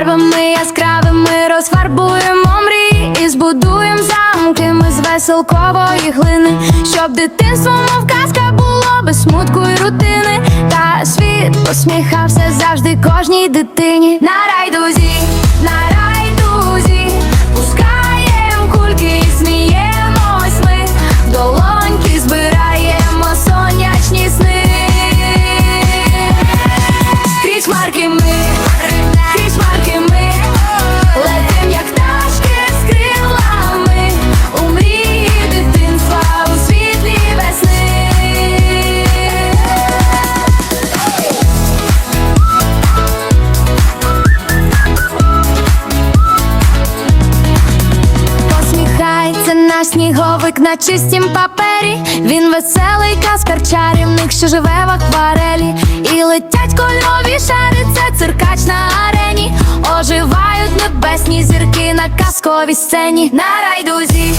фарбами яскравими розфарбуємо мрії і збудуємо замки ми з веселкової глини, щоб дитинство, мов казка було без смутку і рутини. Та світ посміхався завжди кожній дитині на райдузі. Наш на чистім папері. Він веселий каскар чарівник, що живе в акварелі. І летять кольорові шари, це циркач на арені. Оживають небесні зірки на казковій сцені. На райдузі.